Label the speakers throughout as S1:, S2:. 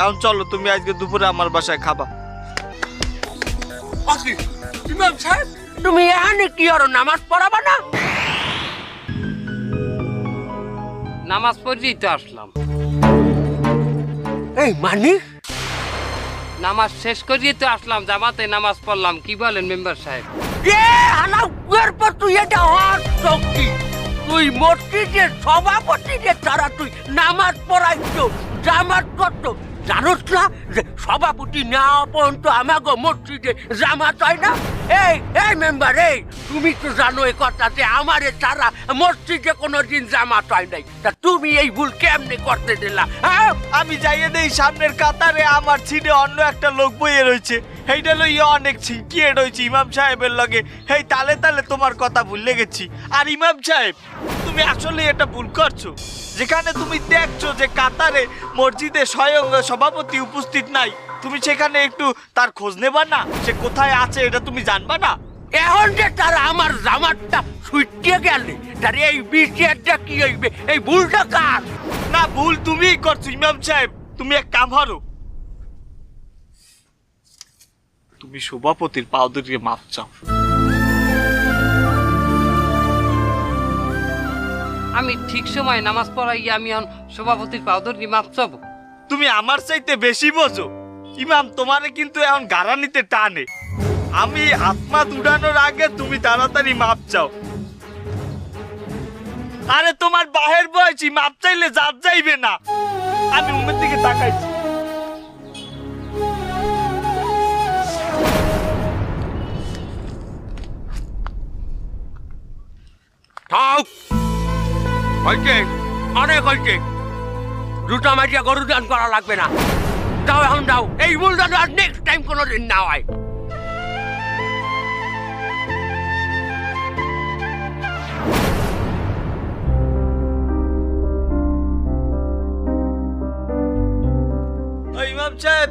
S1: এখন চলো তুমি আজকে দুপুরে আমার বাসায় খাবা।
S2: ইমাম সাহেব? তুমি এখানে কি আর নামাজ পড়াবা না?
S3: নামাজ পড়েই তো আসলাম।
S2: এই মানি?
S3: নামাজ শেষ করিয়ে তো আসলাম জামাতে নামাজ পড়লাম। কি বলেন মেম্বার সাহেব?
S2: এ হালা এরপর তুই এটা হওয়ার শক্তি। তুই মসজিদের সভাপতিদের তারা তুই নামাজ পড়াইছো জামাত করতো জানোস না যে সভাপতি না পর্যন্ত আমাকে মসজিদে জামাত হয় না? এই এই মেম্বার, এই, তুমি তো জানো এই কথা যে আমার তারা মসজিদে কোনোদিন জামাত হয় নাই। তা তুমি এই ভুল কেমনে করতে দিলা হ্যাঁ?
S1: আমি যাইয়ে দেই, সামনের কাতারে আমার ছিটে অন্য একটা লোক বইয়ে রয়েছে। সেইটা লইয়া অনেক ছিকিয়ে রয়েছে ইমাম সাহেবের লগে? হেই, তালে তালে তোমার কথা ভুলে গেছি আর ইমাম সাহেব তুমি আসলে এটা ভুল করছ। যেখানে তুমি দেখছ যে কাতারে মসজিদে স্বয়ং সভাপতি উপস্থিত নাই তুমি সেখানে একটু তার খোঁজ নেবা না? সে কোথায় আছে এটা তুমি জানবা না?
S2: এখন যে তারা আমার জামাতটা ছুটিয়ে গেলে তার এই বিষয়টা কি হইবে? এই ভুলটা কার?
S1: না ভুল তুমিই করছ ইমাম সাহেব। তুমি এক কাম হারো তুমি সভাপতির পাও ধরিয়ে মাপ চাও।
S3: আমি ঠিক সময় নামাজ পড়াই আমি এখন সভাপতির পাউদর মাপ চাবো।
S1: তুমি আমার চাইতে বেশি বোঝো। ইমাম তোমারে কিন্তু এখন গারানিতে টানে। আমি আত্মা উড়ানোর আগে তুমি তাড়াতাড়ি মাপ চাও। আরে তোমার বাহের বয়সী মাপ চাইলে জাত যাইবে না। আমি উমের দিকে তাকাইছি।
S2: থাক অনেক দুটা মাঝিয়া গরু দান করা লাগবে না। যাও এখন যাও এই ভুলটা আর নেক্সট টাইম কোনো দিন না হয়।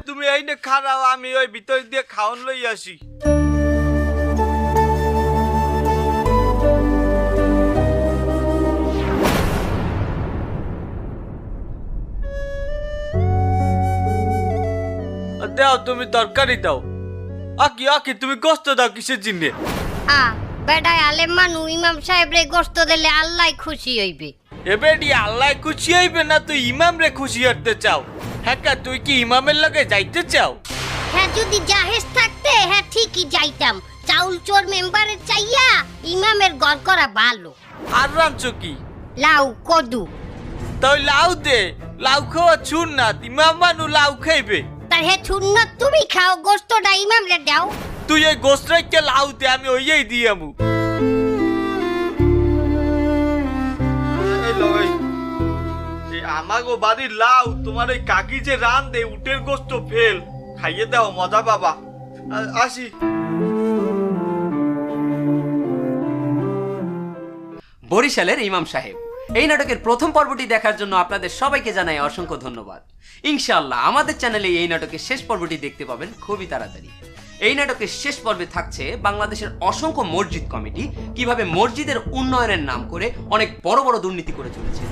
S1: তুমি এই নে খারাও, আমি ওই ভিতর দিয়ে খাওন লই আসি। দাও তুমি তরকারি দাও। আকি আকি তুমি গোস্ত দাও কিসের জিনে
S4: আ বেটায় আলেম মানু ইমাম সাহেব রে গোস্ত দিলে আল্লাহ খুশি হইবে।
S1: এবেডি আল্লাহ খুশি হইবে না তুই ইমাম রে খুশি হতে চাও? হ্যাঁ তুই কি ইমামের লগে যাইতে চাও?
S4: হ্যাঁ যদি জাহেজ থাকতে হ্যাঁ ঠিকই যাইতাম। চাউল চোর মেম্বারের চাইয়া ইমামের গড় করা ভালো।
S1: আর রাঞ্চো কি?
S4: লাউ কদু।
S1: তাই লাউ দে লাউ খাওয়া ছুন না ইমাম মানু লাউ খাইবে।
S4: তার হে শূন্য তুমি খাও গোস্তটা ইমাম রে দাও।
S1: তুই এই গোস্ত্রাইকে লাউ দে আমি ওইয়াই দিই আমু। আমাগো বাড়ির লাউ তোমার এই কাকি যে রান দে উটের গোস্ত ফেল। খাইয়ে দাও মজা বাবা আসি।
S5: বরিশালের ইমাম সাহেব। এই নাটকের প্রথম পর্বটি দেখার জন্য আপনাদের সবাইকে জানাই অসংখ্য ধন্যবাদ। ইনশাআল্লাহ, আমাদের চ্যানেলে এই নাটকের শেষ পর্বটি দেখতে পাবেন খুবই তাড়াতাড়ি। এই নাটকের শেষ পর্বে থাকছে বাংলাদেশের অসংখ্য মসজিদ কমিটি, কীভাবে মসজিদের উন্নয়নের নাম করে অনেক বড় বড় দুর্নীতি করে চলেছে।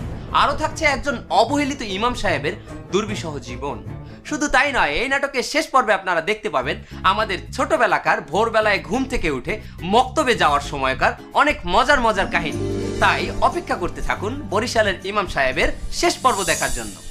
S5: আরও থাকছে একজন অবহেলিত ইমাম সাহেবের দুর্বিষহ জীবন। শুধু তাই নয়, এই নাটকের শেষ পর্বে আপনারা দেখতে পাবেন আমাদের ছোটবেলাকার ভোরবেলায় ঘুম থেকে উঠে মক্তবে যাওয়ার সময়কার অনেক মজার মজার কাহিনী। তাই অপেক্ষা করতে থাকুন বরিশালের ইমাম সাহেবের শেষ পর্ব দেখার জন্য।